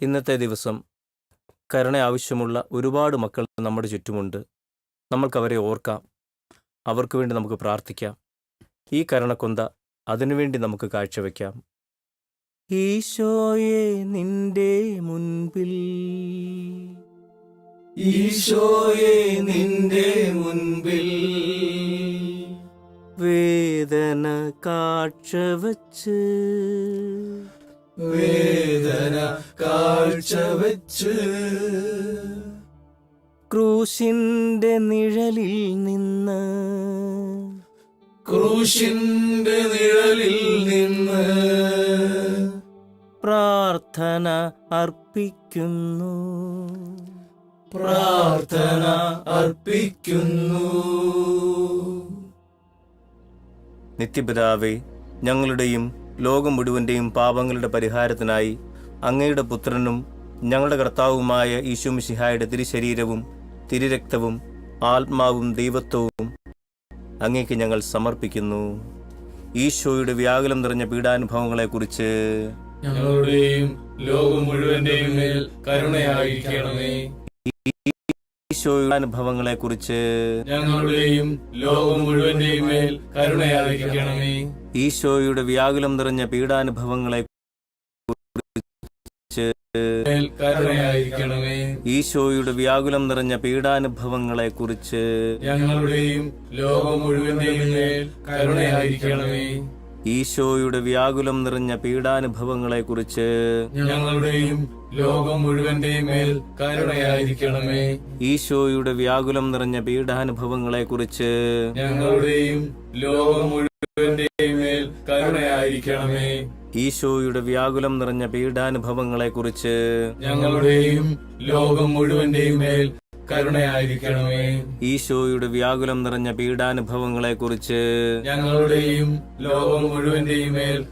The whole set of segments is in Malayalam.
ഇന്നത്തെ ദിവസം കരുണ ആവശ്യമുള്ള ഒരുപാട് മക്കൾ നമ്മുടെ ചുറ്റുമുണ്ട്. നമ്മൾക്കവരെ ഓർക്കാം. അവർക്ക് വേണ്ടി നമുക്ക് പ്രാർത്ഥിക്കാം. ഈ കരണക്കൊന്ത അതിനുവേണ്ടി നമുക്ക് കാഴ്ചവെക്കാം ഈശോയെ നിന്റെ മുൻപിൽ. ഈശോയെ നിന്റെ മുൻപിൽ. വേദന കാഴ്ചവച്ച്. വേദന കാഴ്ചവെച്ച് ക്രൂശിന്റെ നിഴലിൽ നിന്ന് ക്രൂശിന്റെ നിഴലിൽ നിന്ന് പ്രാർത്ഥന അർപ്പിക്കുന്നു. പ്രാർത്ഥന അർപ്പിക്കുന്നു. നിത്യപിതാവേ ഞങ്ങളുടെയും ലോകം മുഴുവന്റെയും പാപങ്ങളുടെ പരിഹാരത്തിനായി അങ്ങയുടെ പുത്രനും ഞങ്ങളുടെ കർത്താവുമായ ഈശോമിശിഹായുടെ തിരുശരീരവും തിരുരക്തവും ആത്മാവും ദൈവത്വവും അങ്ങേക്ക് ഞങ്ങൾ സമർപ്പിക്കുന്നു. ഈശോയുടെ വ്യാകുലം നിറഞ്ഞ പീഡാനുഭവങ്ങളെക്കുറിച്ച് ഞങ്ങളുടെയും ലോകം മുഴുവന്റെയും മേൽ കരുണയായിരിക്കണമേ. ഈശോയുടെ അനുഭവങ്ങളെ കുറിച്ച് ഞങ്ങളുടെയും ലോകം മുഴുവന്റെയും മേൽ കരുണയായിരിക്കണമേ ഈശോയുടെ വ്യാകുലം നിറഞ്ഞ പീഡാനുഭവങ്ങളെ ഈശോയുടെ വ്യാകുലം നിറഞ്ഞ പീഡാനുഭവങ്ങളെ കുറിച്ച് ഞങ്ങളുടെയും ലോകം മുഴുവന്റെയും കരുണയായിരിക്കണമേ ഈശോയുടെ വ്യാകുലം നിറഞ്ഞ പീഡാനുഭവങ്ങളെ കുറിച്ച് ഞങ്ങളുടെയും ലോകം മുഴുവന്റെ മേൽ കരുണയായിരിക്കണമേ. ഈശോയുടെ വ്യാകുലം നിറഞ്ഞ പീഡാനുഭവങ്ങളെ കുറിച്ച് ഞങ്ങളുടെയും ലോകം മുഴുവന്റെയും മേൽ കരുണയായിരിക്കണമേ. ഈശോയുടെ വ്യാകുലം നിറഞ്ഞ പീഡാനുഭവങ്ങളെ കുറിച്ച് ഞങ്ങളുടെയും ലോകം മുഴുവന്റെയും മേൽ കരുണയായിരിക്കണമേ. ഈശോയുടെ വ്യാകുലം നിറഞ്ഞ പീഡാനുഭവങ്ങളെ കുറിച്ച് ഞങ്ങളുടെയും ലോകം മുഴുവന്റെയും മേൽ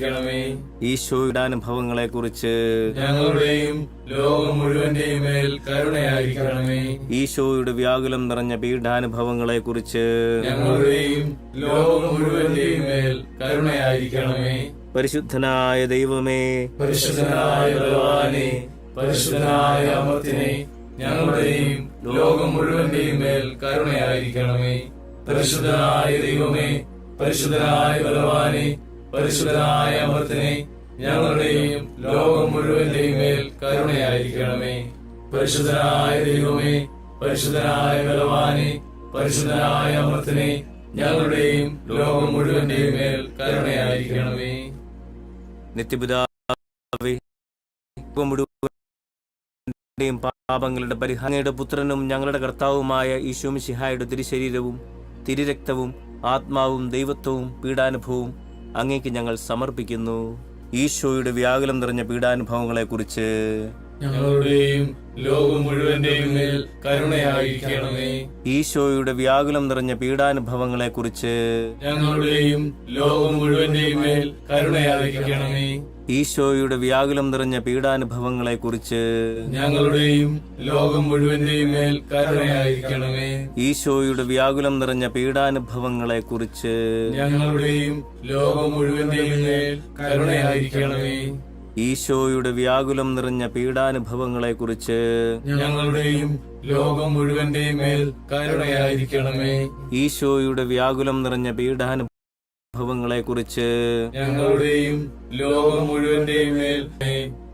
കരുണയായിരിക്കണമേ ഈശോയുടെ അനുഭവങ്ങളെ കുറിച്ച് ഞങ്ങളുടെയും ലോകം മുഴുവന്റെയും മേൽ കരുണയായിരിക്കണമേ. ഈശോയുടെ വ്യാകുലം നിറഞ്ഞ പീഡാനുഭവങ്ങളെക്കുറിച്ച് ഞങ്ങളുടെയും ലോകം മുഴുവന്റെയും മേൽ കരുണയായിരിക്കണമേ. പരിശുദ്ധനായ ദൈവമേ പരിശുദ്ധനായ ഭഗവാനെ പരിശുദ്ധനായ അമൃത്തിനെ ഞങ്ങളുടെയും ലോകം മുഴുവന്റെയും മേൽ കരുണയായിരിക്കണമേ. പരിശുദ്ധനായ ദൈവമേ പരിശുദ്ധനായ ഭഗവാനെ പരിശുദ്ധനായ അമൃത്തിനെ ഞങ്ങളുടെയും ലോകം മുഴുവന്റെയും മേൽ കരുണയായിരിക്കണമേ. പരിശുദ്ധനായ ദൈവമേ പരിശുദ്ധനായ ബലവാനെ പരിശുദ്ധനായ അമൃത്തിനെ ഞങ്ങളുടെയും ലോകം മുഴുവന്റെയും മേൽ കരുണയായിരിക്കണമേ. നിത്യപിതാവേ ഇപ്പം പാപങ്ങളുടെ പരിഹാരയുടെ പുത്രനും ഞങ്ങളുടെ കർത്താവുമായ ഈശോ മിശിഹായുടെ തിരുശരീരവും തിരുരക്തവും ആത്മാവും ദൈവത്വവും പീഡാനുഭവവും അങ്ങേക്ക് ഞങ്ങൾ സമർപ്പിക്കുന്നു. ഈശോയുടെ വ്യാകുലം നിറഞ്ഞ പീഡാനുഭവങ്ങളെക്കുറിച്ച് ഞങ്ങളുടെയും ലോകം മുഴുവന്റെയും മേൽ കരുണയായിരിക്കണമേ. ഈശോയുടെ വ്യാകുലം നിറഞ്ഞ പീഡാനുഭവങ്ങളെ കുറിച്ച് ഞങ്ങളുടെയും ലോകം മുഴുവന്റെയും മേൽ കരുണയായിരിക്കണമേ. ഈശോയുടെ വ്യാകുലം നിറഞ്ഞ പീഡാനുഭവങ്ങളെ കുറിച്ച് ഞങ്ങളുടെയും ലോകം മുഴുവന്റെയും മേൽ കരുണയായിരിക്കണമേ. ഈശോയുടെ വ്യാകുലം നിറഞ്ഞ പീഡാനുഭവങ്ങളെ കുറിച്ച് ഞങ്ങളുടെയും ലോകം മുഴുവന്റെയും മേൽ കരുണയായിരിക്കണമേ. ഈശോയുടെ വ്യാകുലം നിറഞ്ഞ പീഡാനുഭവങ്ങളെക്കുറിച്ച് ഞങ്ങളുടെയും ലോകം മുഴുവന്റെയും മേൽ കരുണയായിരിക്കണമേ. ഈശോയുടെ വ്യാകുലം നിറഞ്ഞ പീഡാനുഭവങ്ങളെക്കുറിച്ച് ഞങ്ങളുടെയും ലോകം മുഴുവന്റെയും മേൽ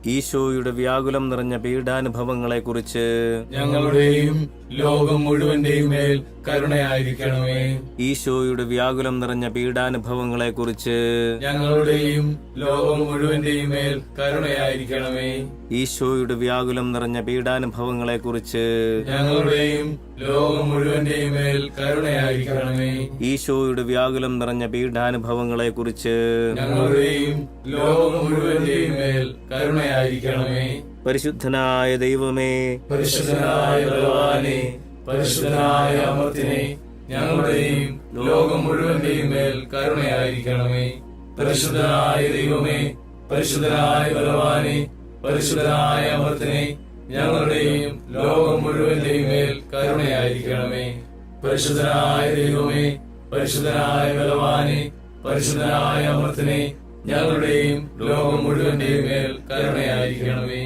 ഈശോയുടെ വ്യാകുലം നിറഞ്ഞ പീഡാനുഭവങ്ങളെക്കുറിച്ച് ഞങ്ങളുടെയും ലോകം മുഴുവന്റെയും മേൽ കരുണയായിരിക്കണമേ. ഈശോയുടെ വ്യാകുലം നിറഞ്ഞ പീഡാനുഭവങ്ങളെ കുറിച്ച് ഞങ്ങളുടെയും ലോകം മുഴുവന്റെയും മേൽ കരുണയായിരിക്കണമേ. ഈശോയുടെ വ്യാകുലം നിറഞ്ഞ പീഡാനുഭവങ്ങളെ കുറിച്ച് ഞങ്ങളുടെയും ലോകം മുഴുവന്റെയും മേൽ കരുണയായിരിക്കണമേ. ഈശോയുടെ വ്യാകുലം നിറഞ്ഞ പീഡാനുഭവങ്ങളെ കുറിച്ച് ഞങ്ങളുടെയും ലോകം മുഴുവന്റെയും മേൽ കരുണയായിരിക്കണമേ. പരിശുദ്ധനായ ദൈവമേ. പരിശുദ്ധനായ ഭഗവാനെ പരിശുദ്ധനായ അമൃത്തിനെ ഞങ്ങളുടെയും ലോകം മുഴുവന്റെയും മേൽ കരുണയായിരിക്കണമേ. പരിശുദ്ധനായ ദൈവമേ പരിശുദ്ധനായ ഭഗവാനെ പരിശുദ്ധനായ അമൃത്തിനെ ഞങ്ങളുടെയും ലോകം മുഴുവന്റെയും മേൽ കരുണയായിരിക്കണമേ. പരിശുദ്ധനായ ദൈവമേ പരിശുദ്ധനായ ഭഗവാനെ പരിശുദ്ധനായ അമൃത്തിനെ ഞങ്ങളുടെയും ലോകം മുഴുവന്റെയും മേൽ കരുണയായിരിക്കണമേ.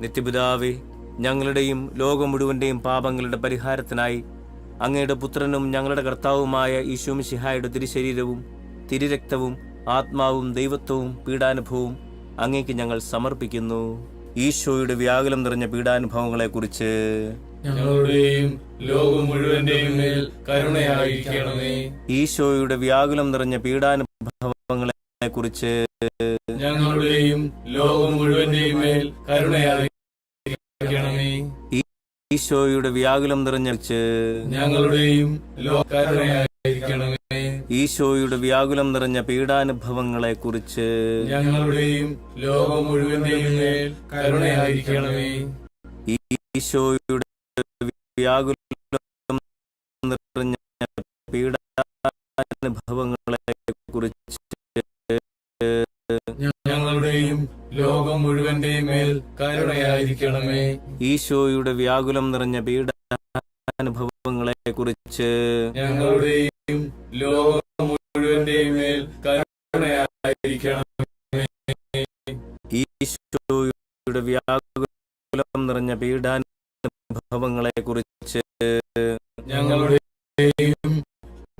നിത്യപിതാവേ ഞങ്ങളുടെയും ലോകം മുഴുവന്റെയും പാപങ്ങളുടെ പരിഹാരത്തിനായി അങ്ങയുടെ പുത്രനും ഞങ്ങളുടെ കർത്താവുമായ ഈശോമിശിഹായുടെ തിരുശരീരവും തിരുരക്തവും ആത്മാവും ദൈവത്വവും പീഡാനുഭവവും അങ്ങേക്ക് ഞങ്ങൾ സമർപ്പിക്കുന്നു. ഈശോയുടെ വ്യാകുലം നിറഞ്ഞ പീഡാനുഭവങ്ങളെക്കുറിച്ച് ഞങ്ങളുടെയും ലോകം മുഴുവന്റെയും മേൽ കരുണയായിരിക്കണമേ. ഈശോയുടെ വ്യാകുലം നിറഞ്ഞ പീഡാനുഭവങ്ങളെ കുറിച്ച് ഞങ്ങളുടെയും ലോകം മുഴുവന്റെയും മേൽ കരുണയായിരിക്കണമേ ഈശോയുടെ വ്യാകുലം നിറഞ്ഞ ഞങ്ങളുടെയും ലോകരുണയായിരിക്കണമേ ഈശോയുടെ വ്യാകുലം നിറഞ്ഞ പീഡാനുഭവങ്ങളെ കുറിച്ച് ഞങ്ങളുടെയും ലോകം മുഴുവന്റെയും മേൽ കരുണയായിരിക്കണമേ. ഈശോയുടെ വ്യാകുലം നിറഞ്ഞ പീഡാനുഭവങ്ങളെക്കുറിച്ച് ഞങ്ങളുടെയും ലോകം മുഴുവന്റെ മേൽ കരുണയായിരിക്കണമേ. ഈശോയുടെ വ്യാകുലം നിറഞ്ഞ പീഡാനുഭവങ്ങളെക്കുറിച്ച് ഞങ്ങളുടെയും ലോകം മുഴുവന്റെ മേൽ കരുണയായിരിക്കണമേ. ഈശോയുടെ വ്യാകുലം നിറഞ്ഞ പീഡാനുഭവങ്ങളെ കുറിച്ച് ഞങ്ങളുടെയും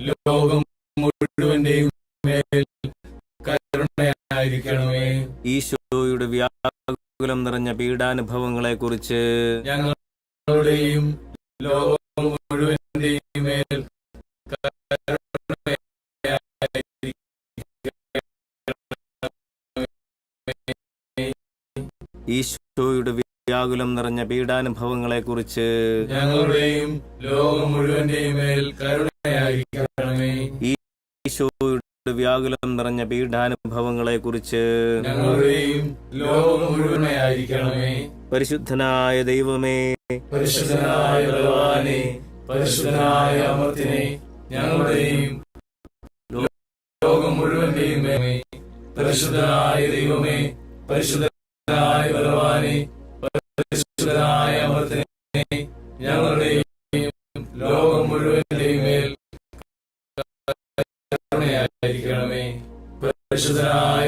ലോകം മുഴുവന്റെയും മേൽ കരുണയായിരിക്കണമേ. ഈശോയുടെ വ്യാകുലം നിറഞ്ഞ പീഡാനുഭവങ്ങളെക്കുറിച്ച് ഞങ്ങളുടെയും ലോകം മുഴുവന്റെയും മേൽ ഈശോയുടെ വ്യാകുലം നിറഞ്ഞ പീഡാനുഭവങ്ങളെക്കുറിച്ച് ഞങ്ങളുടെയും ലോകം മുഴുവന്റെയും മേൽ കരുണയായിരിക്കണമേ. ഈശോയുടെ വ്യാകുലം നിറഞ്ഞ പീഡാനുഭവങ്ങളെക്കുറിച്ച് പരിശുദ്ധനായ ദൈവമേ. പരിശുദ്ധനായ ഭഗവാനെ പരിശുദ്ധനായ അമൃത്തിനെ ഞങ്ങളുടെയും ലോകം മുഴുവൻ ദൈവമേ പരിശുദ്ധനായ ദൈവമേ പരിശുദ്ധനായ പരിശുദ്ധനായ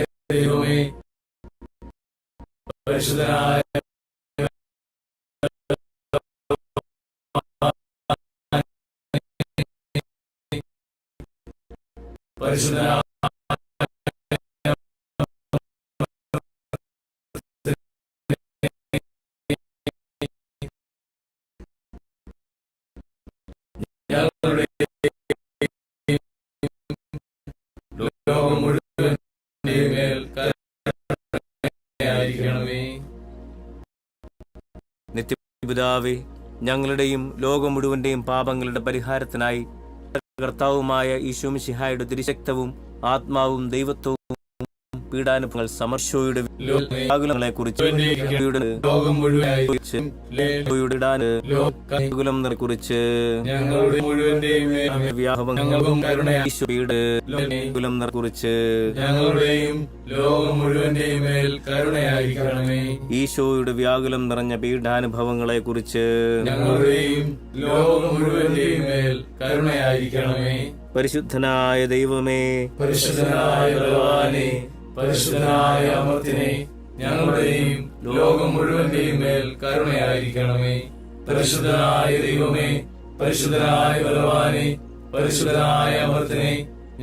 നിത്യപിതാവേ ഞങ്ങളുടെയും ലോകം മുഴുവന്റെയും പാപങ്ങളുടെ പരിഹാരത്തിനായി കർത്താവുമായ ഈശോ മിശിഹായുടെ തിരുശക്തവും ആത്മാവും ദൈവത്വവും പീഡാനുഭവങ്ങൾ സമർശോയുടെ കുറിച്ച് കരുണയായി വ്യാകുലം കുറിച്ച് ഞങ്ങളുടെയും ലോകം മുഴുവന്റെയും മേൽ കരുണയായിരിക്കണമേ. ഈശോയുടെ വ്യാകുലം നിറഞ്ഞ പീഡാനുഭവങ്ങളെ കുറിച്ച് ഞങ്ങളുടെയും ലോകം മുഴുവന്റെയും മേൽ കരുണയായിരിക്കണമേ. പരിശുദ്ധനായ ദൈവമേ പരിശുദ്ധനായ ഭഗവാനെ പരിശുദ്ധനായ അമർത്തിനെ ഞങ്ങളുടെയും ലോകം മുഴുവന്റെയും മേൽ കരുണയായിരിക്കണമേ. പരിശുദ്ധനായ ദൈവമേ പരിശുദ്ധനായ ബലവാനെ പരിശുദ്ധനായ അമർത്തിനെ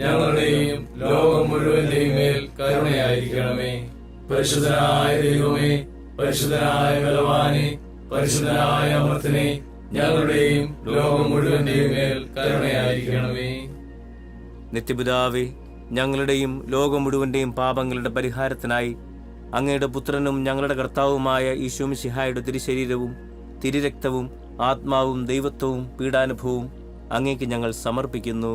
ഞങ്ങളുടെയും ലോകം മുഴുവന്റെയും മേൽ കരുണയായിരിക്കണമേ. പരിശുദ്ധനായ ദൈവമേ പരിശുദ്ധനായ ബലവാനെ പരിശുദ്ധനായ അമർത്തിനെ ഞങ്ങളുടെയും ലോകം മുഴുവന്റെയും മേൽ കരുണയായിരിക്കണമേ. നിത്യപിതാവേ ഞങ്ങളുടെയും ലോകം മുഴുവന്റെയും പാപങ്ങളുടെ പരിഹാരത്തിനായി അങ്ങയുടെ പുത്രനും ഞങ്ങളുടെ കർത്താവുമായ ഈശോമിശിഹായുടെ തിരുശരീരവും തിരുരക്തവും ആത്മാവും ദൈവത്വവും പീഡാനുഭവവും അങ്ങേക്ക് ഞങ്ങൾ സമർപ്പിക്കുന്നു.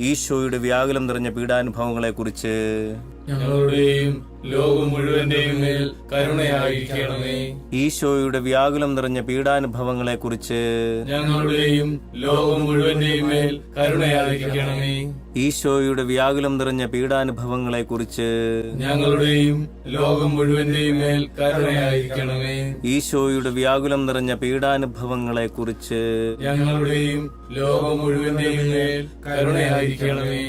ഈശോയുടെ വ്യാകുലം നിറഞ്ഞ പീഡാനുഭവങ്ങളെക്കുറിച്ച് ഞങ്ങളുടെയും ലോകം മുഴുവന്റെയും മേൽ കരുണയായിരിക്കണമേ. ഈശോയുടെ വ്യാകുലം നിറഞ്ഞ പീഡാനുഭവങ്ങളെക്കുറിച്ച് ഞങ്ങളുടെയും ലോകം മുഴുവന്റെയും മേൽ കരുണയായിരിക്കണമേ. ഈശോയുടെ വ്യാകുലം നിറഞ്ഞ പീഡാനുഭവങ്ങളെ കുറിച്ച് ഞങ്ങളുടെയും ലോകം മുഴുവന്റെയും മേൽ കരുണയായിരിക്കണമേ. ഈശോയുടെ വ്യാകുലം നിറഞ്ഞ പീഡാനുഭവങ്ങളെ കുറിച്ച് ഞങ്ങളുടെയും ലോകം മുഴുവന്റെയും മേൽ കരുണയായിരിക്കണമേ.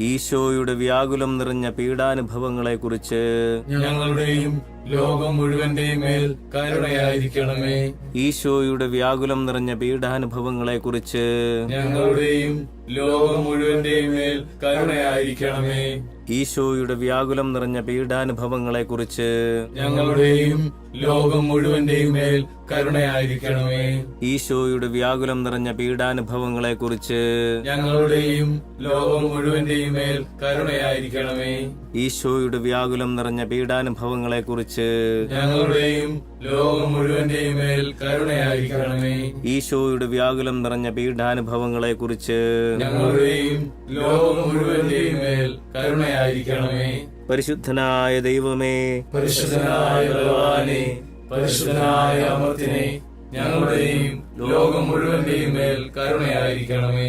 ഈശോയുടെ വ്യാകുലം നിറഞ്ഞ പീഡാനുഭവങ്ങളെക്കുറിച്ച് ഞങ്ങളുടെയും ലോകം മുഴുവന്റെയും മേൽ കരുണയായിരിക്കണമേ. ഈശോയുടെ വ്യാകുലം നിറഞ്ഞ പീഡാനുഭവങ്ങളെക്കുറിച്ച് ഞങ്ങളുടെയും ലോകം മുഴുവന്റെയും മേൽ കരുണയായിരിക്കണമേ. ഈശോയുടെ വ്യാകുലം നിറഞ്ഞ പീഡാനുഭവങ്ങളെക്കുറിച്ച് ഞങ്ങളുടെയും ലോകം മുഴുവന്റെയും മേൽ കരുണയായിരിക്കണമേ. ഈശോയുടെ വ്യാകുലം നിറഞ്ഞ പീഡാനുഭവങ്ങളെക്കുറിച്ച് ഞങ്ങളുടെയും ലോകം മുഴുവന്റെയും മേൽ കരുണയായിരിക്കണമേ. ഈശോയുടെ വ്യാകുലം നിറഞ്ഞ പീഡാനുഭവങ്ങളെക്കുറിച്ച് ഞങ്ങളുടെയും ലോകം മുഴുവന്റെയും മേൽ കരുണയായിരിക്കണമേ. ഈശോയുടെ വ്യാകുലം നിറഞ്ഞ പീഡാനുഭവങ്ങളെക്കുറിച്ച് ഞങ്ങളുടെയും ലോകം മുഴുവന്റെയും മേൽ കരുണയായിരിക്കണമേ. പരിശുദ്ധനായ ദൈവമേ പരിശുദ്ധനായ ഭഗവാനെ പരിശുദ്ധനായ അമൃത്തിനെ ഞങ്ങളുടെയും ലോകം മുഴുവന്റെയും മേൽ കരുണയായിരിക്കണമേ.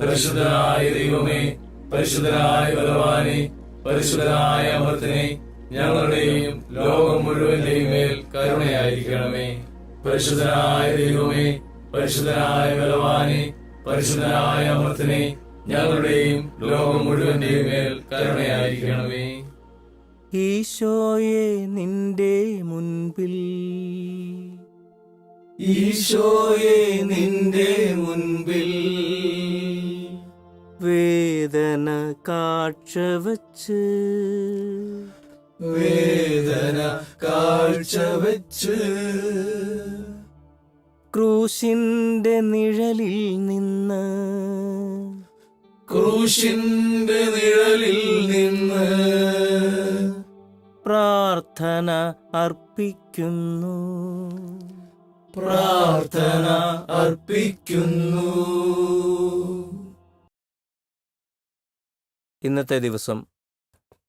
പരിശുദ്ധനായ ദൈവമേ പരിശുദ്ധനായ ഭഗവാനെ പരിശുദ്ധനായ അമർത്തിനെ ഞങ്ങളുടെയും ലോകം മുഴുവന്റെയും മേൽ കരുണയായിരിക്കണമേ. പരിശുദ്ധനായ ദൈവമേ പരിശുദ്ധനായ ബലവാനെ പരിശുദ്ധനായ അമർത്തിനെ ഞങ്ങളുടെയും ലോകം മുഴുവന്റെയും മേൽ കരുണയായിരിക്കണമേ. ഈശോയെ നിന്റെ മുൻപിൽ. ഈശോയെ നിന്റെ മുൻപിൽ. വേദന കാഴ്ച വച്ച് വേദന കാഴ്ച വെച്ച്. ക്രൂശിന്റെ നിഴലിൽ നിന്ന് ക്രൂശിന്റെ നിഴലിൽ നിന്ന് പ്രാർത്ഥന അർപ്പിക്കുന്നു. പ്രാർത്ഥന അർപ്പിക്കുന്നു. ഇന്നത്തെ ദിവസം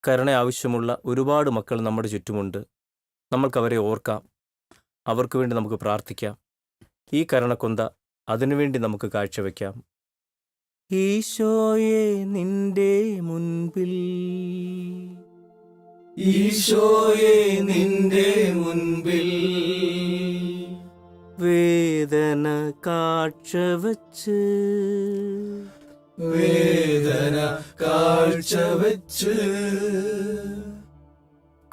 കരുണ ആവശ്യമുള്ള ഒരുപാട് മക്കൾ നമ്മുടെ ചുറ്റുമുണ്ട്. നമ്മൾക്കവരെ ഓർക്കാം. അവർക്ക് വേണ്ടി നമുക്ക് പ്രാർത്ഥിക്കാം. ഈ കരുണക്കൊന്ത അതിനുവേണ്ടി നമുക്ക് കാഴ്ചവെക്കാം ഈശോയെ നിന്റെ മുൻപിൽ. ഈശോയെ നിന്റെ മുൻപിൽ. വേദന കാഴ്ച വച്ച് വേദന കാഴ്ച വെച്ച്.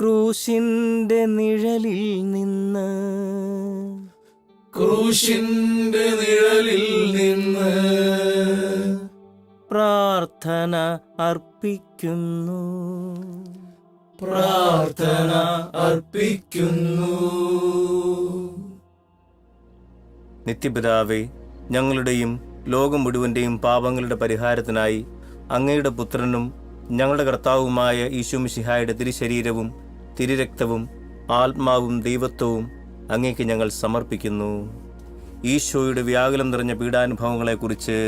ക്രൂശിന്റെ നിഴലിൽ നിന്ന് ക്രൂശിന്റെ നിഴലിൽ നിന്ന് പ്രാർത്ഥന അർപ്പിക്കുന്നു. പ്രാർത്ഥന അർപ്പിക്കുന്നു. നിത്യപിതാവേ ഞങ്ങളുടെയും ലോകം മുഴുവന്റെയും പാപങ്ങളുടെ പരിഹാരത്തിനായി അങ്ങയുടെ പുത്രനും ഞങ്ങളുടെ കർത്താവുമായ ഈശോമിശിഹായുടെ തിരുശരീരവും തിരുരക്തവും ആത്മാവും ദൈവത്വവും അങ്ങേക്ക് ഞങ്ങൾ സമർപ്പിക്കുന്നു. ഈശോയുടെ വ്യാകുലം നിറഞ്ഞ പീഡാനുഭവങ്ങളെക്കുറിച്ച്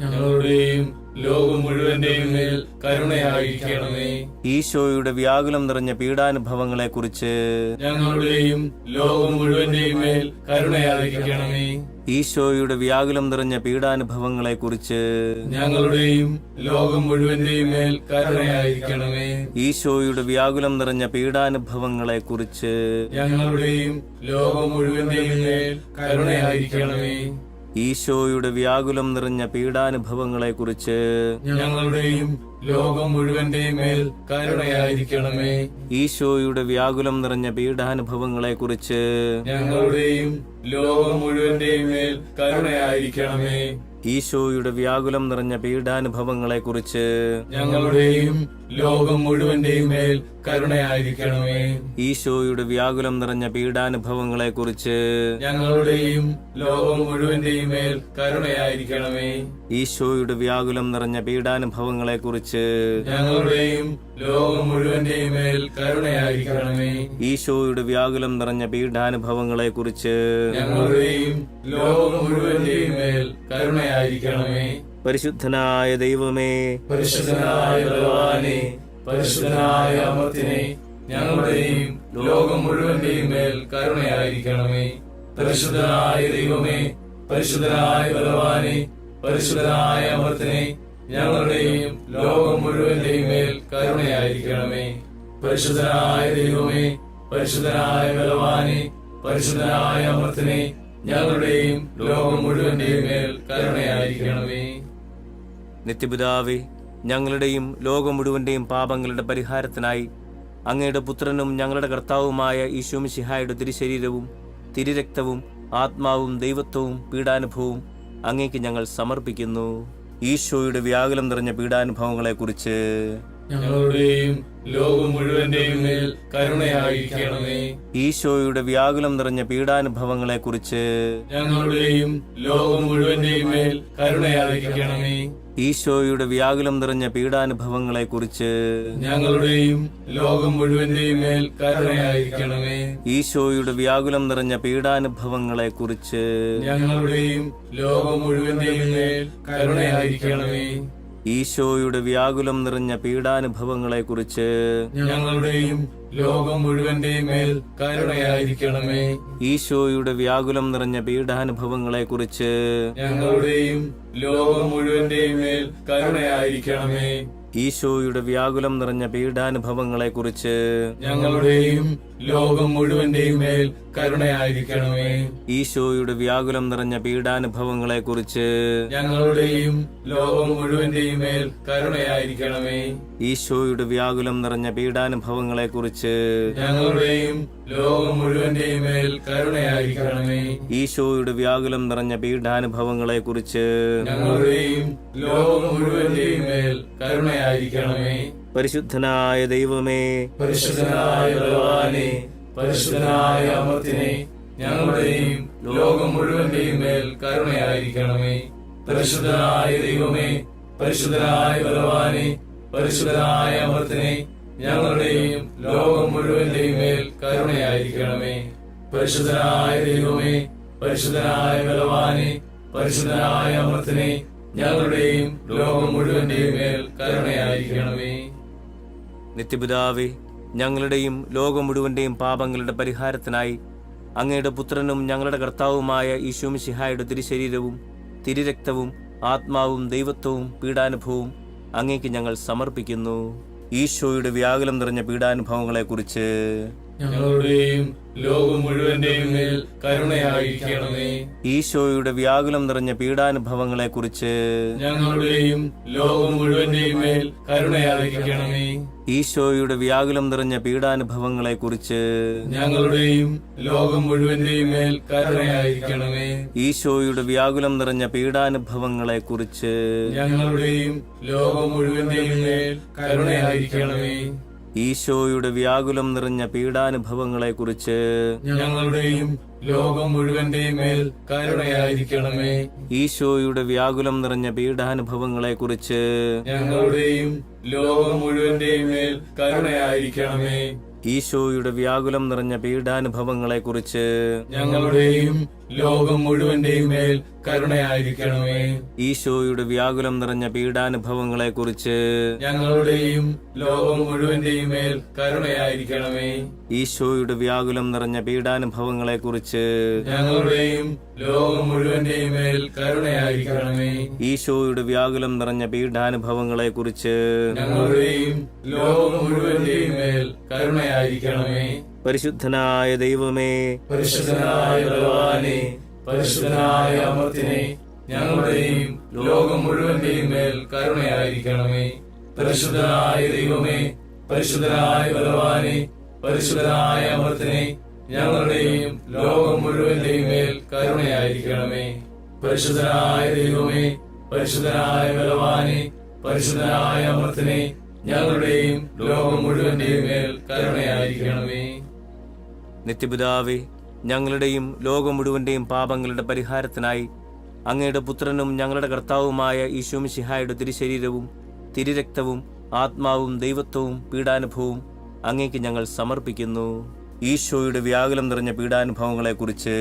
ഞങ്ങളുടെയും ലോകം മുഴുവന്റെയും മേൽ കരുണയായിരിക്കണമേ. ഈശോയുടെ വ്യാകുലം നിറഞ്ഞ പീഡാനുഭവങ്ങളെ കുറിച്ച് ഞങ്ങളുടെയും ലോകം മുഴുവന്റെയും മേൽ കരുണയായിരിക്കണമേ. ഈശോയുടെ വ്യാകുലം നിറഞ്ഞ പീഡാനുഭവങ്ങളെ കുറിച്ച് ഞങ്ങളുടെയും ലോകം മുഴുവന്റെയും മേൽ കരുണയായിരിക്കണമേ. ഈശോയുടെ വ്യാകുലം നിറഞ്ഞ പീഡാനുഭവങ്ങളെ കുറിച്ച് ഞങ്ങളുടെയും ലോകം മുഴുവന്റെയും മേൽ കരുണയായിരിക്കണമേ. ഈശോയുടെ വ്യാകുലം നിറഞ്ഞ പീഡാനുഭവങ്ങളെക്കുറിച്ച് ഞങ്ങളുടെയും ലോകം മുഴുവന്റെയും മേൽ കരുണയായിരിക്കണമേ. ഈശോയുടെ വ്യാകുലം നിറഞ്ഞ പീഡാനുഭവങ്ങളെക്കുറിച്ച് ഞങ്ങളുടെയും ലോകം മുഴുവന്റെയും മേൽ കരുണയായിരിക്കണമേ. ഈശോയുടെ വ്യാകുലം നിറഞ്ഞ പീഡാനുഭവങ്ങളെക്കുറിച്ച് ഞങ്ങളുടെയും ലോകം മുഴുവന്റെയും മേൽ കരുണയായിരിക്കണമേ. ഈശോയുടെ വ്യാകുലം നിറഞ്ഞ പീഡാനുഭവങ്ങളെ കുറിച്ച് ഞങ്ങളുടെയും ലോകം മുഴുവന്റെയും മേൽ കരുണയായിരിക്കണമേ. ഈശോയുടെ വ്യാകുലം നിറഞ്ഞ പീഡാനുഭവങ്ങളെ കുറിച്ച് ഞങ്ങളുടെയും ലോകം മുഴുവന്റെയും മേൽ കരുണയായിരിക്കണമേ. ഈശോയുടെ വ്യാകുലം നിറഞ്ഞ പീഡാനുഭവങ്ങളെ കുറിച്ച് ഞങ്ങളുടെയും ലോകം മുഴുവന്റെയും മേൽ കരുണയായിരിക്കണമേ. പരിശുദ്ധനായ ദൈവമേ. പരിശുദ്ധനായ ഭഗവാനെ പരിശുദ്ധനായ അമൃത്തിനെ ഞങ്ങളുടെയും ലോകം മുഴുവന്റെയും മേൽ കരുണയായിരിക്കണമേ. പരിശുദ്ധനായ ദൈവമേ പരിശുദ്ധനായ ബലവാനെ പരിശുദ്ധനായ അമൃത്തിനെ ഞങ്ങളുടെയും ലോകം മുഴുവന്റെയും മേൽ കരുണയായിരിക്കണമേ. പരിശുദ്ധനായ ദൈവമേ പരിശുദ്ധനായ ബലവാനെ പരിശുദ്ധനായ അമൃത്തിനെ ഞങ്ങളുടെയും ലോകം മുഴുവന്റെയും മേൽ കരുണയായിരിക്കണമേ. നിത്യപിതാവേ ഞങ്ങളുടെയും ലോകം മുഴുവന്റെയും പാപങ്ങളുടെ പരിഹാരത്തിനായി അങ്ങയുടെ പുത്രനും ഞങ്ങളുടെ കർത്താവുമായ ഈശോ ഈശോമിശിഹായുടെ തിരുശരീരവും തിരുരക്തവും ആത്മാവും ദൈവത്വവും പീഡാനുഭവവും അങ്ങേക്ക് ഞങ്ങൾ സമർപ്പിക്കുന്നു. ഈശോയുടെ വ്യാകുലം നിറഞ്ഞ പീഡാനുഭവങ്ങളെക്കുറിച്ച് ഞങ്ങളുടെയും ലോകം മുഴുവന്റെയും മേൽ കരുണയായിരിക്കണമേ. ഈശോയുടെ വ്യാകുലം നിറഞ്ഞ പീഡാനുഭവങ്ങളെ കുറിച്ച് ഞങ്ങളുടെയും ലോകം മുഴുവന്റെയും മേൽ കരുണയായിരിക്കണമേ. ഈശോയുടെ വ്യാകുലം നിറഞ്ഞ പീഡാനുഭവങ്ങളെ കുറിച്ച് ഞങ്ങളുടെയും ലോകം മുഴുവന്റെയും മേൽ കരുണയായിരിക്കണമേ. ഈശോയുടെ വ്യാകുലം നിറഞ്ഞ പീഡാനുഭവങ്ങളെ കുറിച്ച് ഞങ്ങളുടെയും ലോകം മുഴുവന്റെയും മേൽ കരുണയായിരിക്കണമേ. ഈശോയുടെ വ്യാകുലം നിറഞ്ഞ പീഡാനുഭവങ്ങളെക്കുറിച്ച് ഞങ്ങളുടെയും ലോകം മുഴുവന്റെയും മേൽ കരുണയായിരിക്കണമേ. ഈശോയുടെ വ്യാകുലം നിറഞ്ഞ പീഡാനുഭവങ്ങളെക്കുറിച്ച് ഞങ്ങളുടെയും ലോകം മുഴുവന്റെയും മേൽ കരുണയായിരിക്കണമേ. ഈശോയുടെ വ്യാകുലം നിറഞ്ഞ പീഡാനുഭവങ്ങളെക്കുറിച്ച് ഞങ്ങളുടെയും ലോകം മുഴുവന്റെയും മേൽ കരുണയായിരിക്കണമേ. ഈശോയുടെ വ്യാകുലം നിറഞ്ഞ പീഡാനുഭവങ്ങളെ കുറിച്ച് ഞങ്ങളുടെയും ലോകം മുഴുവന്റെയും മേൽ കരുണയായിരിക്കണമേ. ഈശോയുടെ വ്യാകുലം നിറഞ്ഞ പീഡാനുഭവങ്ങളെ കുറിച്ച് ഞങ്ങളുടെയും ലോകം മുഴുവന്റെയും മേൽ കരുണയായിരിക്കണമേ. ഈശോയുടെ വ്യാകുലം നിറഞ്ഞ പീഡാനുഭവങ്ങളെ കുറിച്ച് ഞങ്ങളുടെയും ലോകം മുഴുവന്റെയും മേൽ കരുണയായിരിക്കണമേ. പരിശുദ്ധനായ ദൈവമേ പരിശുദ്ധനായ ഭഗവാനെ പരിശുദ്ധനായ അമൃത്തിനെ ഞങ്ങളുടെയും ലോകം മുഴുവന്റെയും മേൽ കരുണയായിരിക്കണമേ. പരിശുദ്ധനായ ദൈവമേ പരിശുദ്ധനായ ഭഗവാനെ പരിശുദ്ധനായ അമൃത്തിനെ ഞങ്ങളുടെയും ലോകം മുഴുവന്റെയും മേൽ കരുണയായിരിക്കണമേ. പരിശുദ്ധനായ ദൈവമേ പരിശുദ്ധനായ ഭഗവാനെ പരിശുദ്ധനായ അമൃത്തിനെ ഞങ്ങളുടെയും ലോകം മുഴുവന്റെയും മേൽ കരുണയായിരിക്കണമേ. നിത്യപിതാവേ ഞങ്ങളുടെയും ലോകം മുഴുവന്റെയും പാപങ്ങളുടെ പരിഹാരത്തിനായി അങ്ങയുടെ പുത്രനും ഞങ്ങളുടെ കർത്താവുമായ ഈശോ മിശിഹായുടെ തിരുശരീരവും തിരുരക്തവും ആത്മാവും ദൈവത്വവും പീഡാനുഭവവും അങ്ങേക്ക് ഞങ്ങൾ സമർപ്പിക്കുന്നു. ഈശോയുടെ വ്യാകുലം നിറഞ്ഞ പീഡാനുഭവങ്ങളെക്കുറിച്ച് ഞങ്ങളുടെയും ലോകം മുഴുവന്റെയും മേൽ കരുണയായിരിക്കണമേ. ഈശോയുടെ വ്യാകുലം നിറഞ്ഞ പീഡാനുഭവങ്ങളെ കുറിച്ച് ഞങ്ങളുടെയും ലോകം മുഴുവന്റെയും മേൽ കരുണയായിരിക്കണമേ. ഈശോയുടെ വ്യാകുലം നിറഞ്ഞ പീഡാനുഭവങ്ങളെ കുറിച്ച് ഞങ്ങളുടെയും ലോകം മുഴുവന്റെയും മേൽ കരുണയായിരിക്കണമേ. ഈശോയുടെ വ്യാകുലം നിറഞ്ഞ പീഡാനുഭവങ്ങളെ കുറിച്ച് ഞങ്ങളുടെയും ലോകം മുഴുവന്റെയും മേൽ കരുണയായിരിക്കണമേ. ഈശോയുടെ വ്യാകുലം നിറഞ്ഞ പീഡാനുഭവങ്ങളെക്കുറിച്ച് ഞങ്ങളുടെയും ലോകം മുഴുവന്റെയും മേൽ കരുണയായിരിക്കണമേ. ഈശോയുടെ വ്യാകുലം നിറഞ്ഞ പീഡാനുഭവങ്ങളെക്കുറിച്ച് ഞങ്ങളുടെയും ലോകം മുഴുവന്റെയും മേൽ കരുണയായിരിക്കണമേ. ഈശോയുടെ വ്യാകുലം നിറഞ്ഞ പീഡാനുഭവങ്ങളെക്കുറിച്ച് ഞങ്ങളുടെയും ലോകം മുഴുവന്റെയും മേൽ കരുണയായിരിക്കണമേ. ഈശോയുടെ വ്യാകുലം നിറഞ്ഞ പീഡാനുഭവങ്ങളെ കുറിച്ച് ഞങ്ങളുടെയും ലോകം മുഴുവന്റെയും മേൽ കരുണയായിരിക്കണമേ. ഈശോയുടെ വ്യാകുലം നിറഞ്ഞ പീഡാനുഭവങ്ങളെ കുറിച്ച് ഞങ്ങളുടെയും ലോകം മുഴുവന്റെയും മേൽ കരുണയായിരിക്കണമേ. ഈശോയുടെ വ്യാകുലം നിറഞ്ഞ പീഡാനുഭവങ്ങളെ കുറിച്ച് ഞങ്ങളുടെയും ലോകം മുഴുവന്റെയും മേൽ കരുണയായിരിക്കണമേ. പരിശുദ്ധനായ ദൈവമേ. പരിശുദ്ധനായ പരിശുദ്ധനായ അമൃത്തിനെ ഞങ്ങളുടെയും ലോകം മുഴുവന്റെയും മേൽ കരുണയായിരിക്കണമേ. പരിശുദ്ധനായ ദൈവമേ പരിശുദ്ധനായ ബലവാനെ പരിശുദ്ധനായ അമൃത്തിനെ ഞങ്ങളുടെയും ലോകം മുഴുവന്റെയും മേൽ കരുണയായിരിക്കണമേ. പരിശുദ്ധനായ ദൈവമേ പരിശുദ്ധനായ ബലവാനെ പരിശുദ്ധനായ അമൃത്തിനെ ഞങ്ങളുടെയും ലോകം മുഴുവന്റെയും മേൽ കരുണയായിരിക്കണമേ. നിത്യപിതാവേ ഞങ്ങളുടെയും ലോകം മുഴുവന്റെയും പാപങ്ങളുടെ പരിഹാരത്തിനായി അങ്ങയുടെ പുത്രനും ഞങ്ങളുടെ കർത്താവുമായ ഈശോ മിശിഹായുടെ തിരുശരീരവും തിരുരക്തവും ആത്മാവും ദൈവത്വവും പീഡാനുഭവവും അങ്ങേക്ക് ഞങ്ങൾ സമർപ്പിക്കുന്നു. ഈശോയുടെ വ്യാകുലം നിറഞ്ഞ പീഡാനുഭവങ്ങളെക്കുറിച്ച്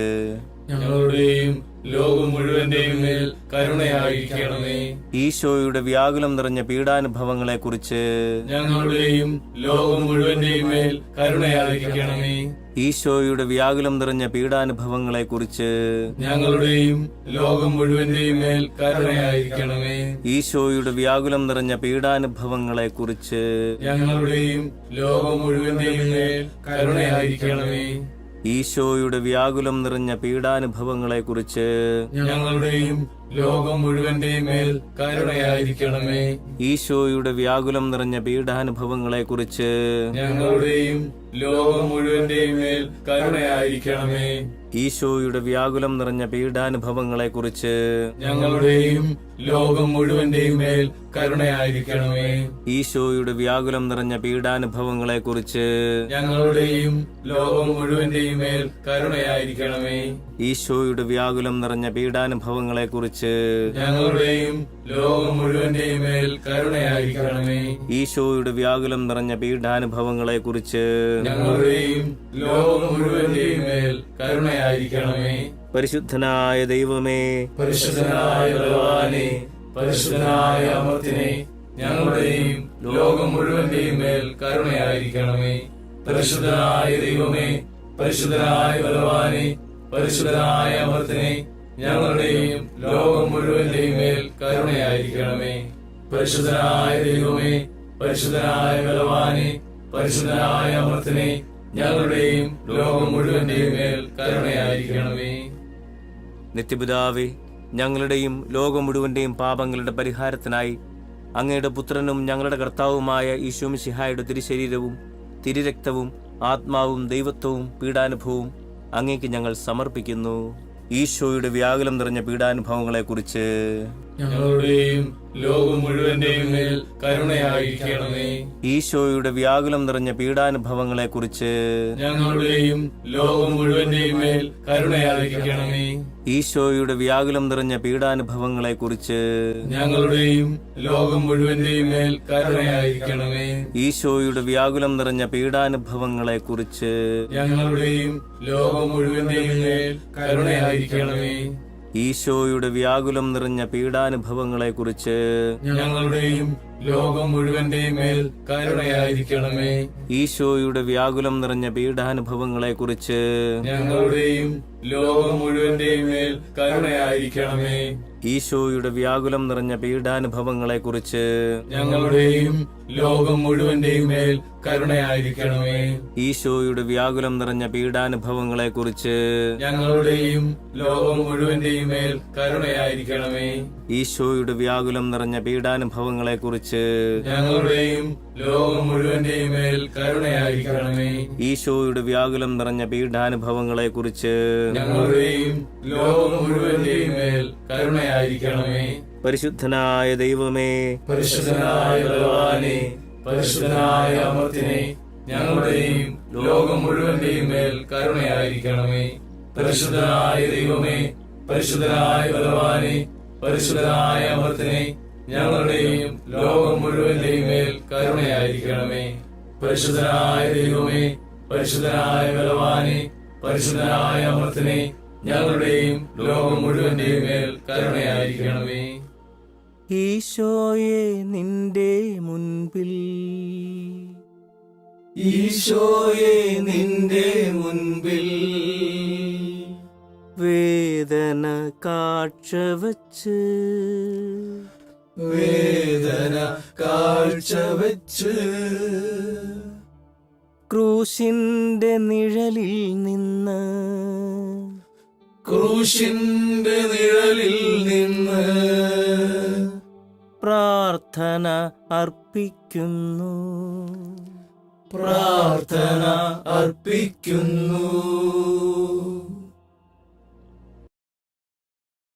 ഞങ്ങളുടെയും ലോകം മുഴുവന്റെയും മേൽ കരുണയായിരിക്കണമേ. ഈശോയുടെ വ്യാകുലം നിറഞ്ഞ പീഡാനുഭവങ്ങളെ കുറിച്ച് ഞങ്ങളുടെയും ലോകം മുഴുവന്റെയും മേൽ കരുണയായിരിക്കണമേ. ഈശോയുടെ വ്യാകുലം നിറഞ്ഞ പീഡാനുഭവങ്ങളെ കുറിച്ച് ഞങ്ങളുടെയും ലോകം മുഴുവന്റെയും മേൽ കരുണയായിരിക്കണമേ. ഈശോയുടെ വ്യാകുലം നിറഞ്ഞ പീഡാനുഭവങ്ങളെ കുറിച്ച് ഞങ്ങളുടെയും ലോകം മുഴുവന്റെയും മേൽ കരുണയായിരിക്കണമേ. ഈശോയുടെ വ്യാകുലം നിറഞ്ഞ പീഡാനുഭവങ്ങളെക്കുറിച്ച് ഞങ്ങളുടെയും ലോകം മുഴുവന്റെയും മേൽ കരുണയായിരിക്കണമേ. ഈശോയുടെ വ്യാകുലം നിറഞ്ഞ പീഡാനുഭവങ്ങളെക്കുറിച്ച് ഞങ്ങളുടെയും ലോകം മുഴുവന്റെയും മേൽ കരുണയായിരിക്കണമേ. ഈശോയുടെ വ്യാകുലം നിറഞ്ഞ പീഡാനുഭവങ്ങളെക്കുറിച്ച് ഞങ്ങളുടെയും ലോകം മുഴുവന്റെയും മേൽ കരുണയായിരിക്കണമേ. ഈശോയുടെ വ്യാകുലം നിറഞ്ഞ പീഡാനുഭവങ്ങളെക്കുറിച്ച് ഞങ്ങളുടെയും ലോകം മുഴുവന്റെയും മേൽ കരുണയായിരിക്കണമേ. ഈശോയുടെ വ്യാകുലം നിറഞ്ഞ പീഡാനുഭവങ്ങളെക്കുറിച്ച് ഞങ്ങളുടെയും ലോകം മുഴുവന്റെയും മേൽ കരുണയായിരിക്കണമേ. ഈശോയുടെ വ്യാകുലം നിറഞ്ഞ പീഡാനുഭവങ്ങളെക്കുറിച്ച് ഞങ്ങളുടെയും ലോകം മുഴുവന്റെയും മേൽ കരുണയായിരിക്കണമേ. പരിശുദ്ധനായ ദൈവമേ പരിശുദ്ധനായ ഭഗവാനെ പരിശുദ്ധനായ അമൃത്തിനെ ഞങ്ങളുടെയും ലോകം മുഴുവന്റെയും മേൽ കരുണയായിരിക്കണമേ. പരിശുദ്ധനായ ദൈവമേ പരിശുദ്ധനായ ഭഗവാനെ പരിശുദ്ധനായ അമൃത്തിനെ ഞങ്ങളുടെയും ലോകം മുഴുവന്റെയും മേൽ കരുണയായിരിക്കണമേ. പരിശുദ്ധനായ ദൈവമേ പരിശുദ്ധനായ ബലവാനെ പരിശുദ്ധനായ അമൃത്തിനെ ഞങ്ങളുടെയും ലോകം മുഴുവന്റെയും മേൽ കരുണയായിരിക്കണമേ. നിത്യപിതാവേ ഞങ്ങളുടെയും ലോകം മുഴുവന്റെയും പാപങ്ങളുടെ പരിഹാരത്തിനായി അങ്ങയുടെ പുത്രനും ഞങ്ങളുടെ കർത്താവുമായ ഈശോ ഈശോമിശിഹായുടെ തിരുശരീരവും തിരുരക്തവും ആത്മാവും ദൈവത്വവും പീഡാനുഭവവും അങ്ങേക്ക് ഞങ്ങൾ സമർപ്പിക്കുന്നു. ഈശോയുടെ വ്യാകുലം നിറഞ്ഞ പീഡാനുഭവങ്ങളെക്കുറിച്ച് ഞങ്ങളുടെയും ലോകം മുഴുവന്റെയും മേൽ കരുണയായിരിക്കണമേ. ഈശോയുടെ വ്യാകുലം നിറഞ്ഞ പീഡാനുഭവങ്ങളെ കുറിച്ച് ഞങ്ങളുടെയും ലോകം മുഴുവന്റെയും മേൽ കരുണയായിരിക്കണമേ. ഈശോയുടെ വ്യാകുലം നിറഞ്ഞ പീഡാനുഭവങ്ങളെ കുറിച്ച് ഞങ്ങളുടെയും ലോകം മുഴുവന്റെയും മേൽ കരുണയായിരിക്കണമേ. ഈശോയുടെ വ്യാകുലം നിറഞ്ഞ പീഡാനുഭവങ്ങളെ കുറിച്ച് ഞങ്ങളുടെയും ലോകം മുഴുവന്റെയും മേൽ കരുണയായിരിക്കണമേ. ഈശോയുടെ വ്യാകുലം നിറഞ്ഞ പീഡാനുഭവങ്ങളെക്കുറിച്ച് ഞങ്ങളുടെയും ലോകം മുഴുവന്റെയും മേൽ കരുണയായിരിക്കണമേ. ഈശോയുടെ വ്യാകുലം നിറഞ്ഞ പീഡാനുഭവങ്ങളെക്കുറിച്ച് ഞങ്ങളുടെയും ലോകം മുഴുവന്റെയും മേൽ കരുണയായിരിക്കണമേ. ഈശോയുടെ വ്യാകുലം നിറഞ്ഞ പീഡാനുഭവങ്ങളെക്കുറിച്ച് ഞങ്ങളുടെയും ലോകം മുഴുവന്റെയും മേൽ കരുണയായിരിക്കണമേ. ഈശോയുടെ വ്യാകുലം നിറഞ്ഞ പീഡാനുഭവങ്ങളെ കുറിച്ച് ഞങ്ങളുടെയും ലോകം മുഴുവന്റെയും മേൽ കരുണയായിരിക്കണമേ. ഈശോയുടെ വ്യാകുലം നിറഞ്ഞ പീഡാനുഭവങ്ങളെ കുറിച്ച് ഞങ്ങളുടെയും ലോകം മുഴുവന്റെയും മേൽ കരുണയായിരിക്കണമേ. ഈശോയുടെ വ്യാകുലം നിറഞ്ഞ പീഡാനുഭവങ്ങളെ കുറിച്ച് ഞങ്ങളുടെയും ലോകം മുഴുവന്റെയും മേൽ കരുണയായിരിക്കണമേ. പരിശുദ്ധനായ ദൈവമേ. പരിശുദ്ധനായ പരിശുദ്ധനായ അമൃത്തിനെ ഞങ്ങളുടെയും ലോകം മുഴുവന്റെയും മേൽ കരുണയായിരിക്കണമേ. പരിശുദ്ധനായ ദൈവമേ പരിശുദ്ധനായ ഭഗവാനെ പരിശുദ്ധനായ അമൃത്തിനെ ഞങ്ങളുടെയും ലോകം മുഴുവന്റെയും മേൽ കരുണയായിരിക്കണമേ. പരിശുദ്ധനായ ദൈവമേ പരിശുദ്ധനായ ബലവാനെ പരിശുദ്ധനായ അമർത്തിനെ ഞങ്ങളുടെയും ലോകം മുഴുവന്റെയും മേൽ കരുണയായിരിക്കണമേ. ഈശോയെ നിന്റെ മുൻപിൽ. ഈശോയെ നിന്റെ മുൻപിൽ. വേദന കാഴ്ച വച്ച് വേദന കാഴ്ച വച്ച് ക്രൂശിന്റെ നിഴലിൽ നിന്ന് ക്രൂശിന്റെ നിഴലിൽ നിന്ന് പ്രാർത്ഥന അർപ്പിക്കുന്നു. പ്രാർത്ഥന അർപ്പിക്കുന്നു.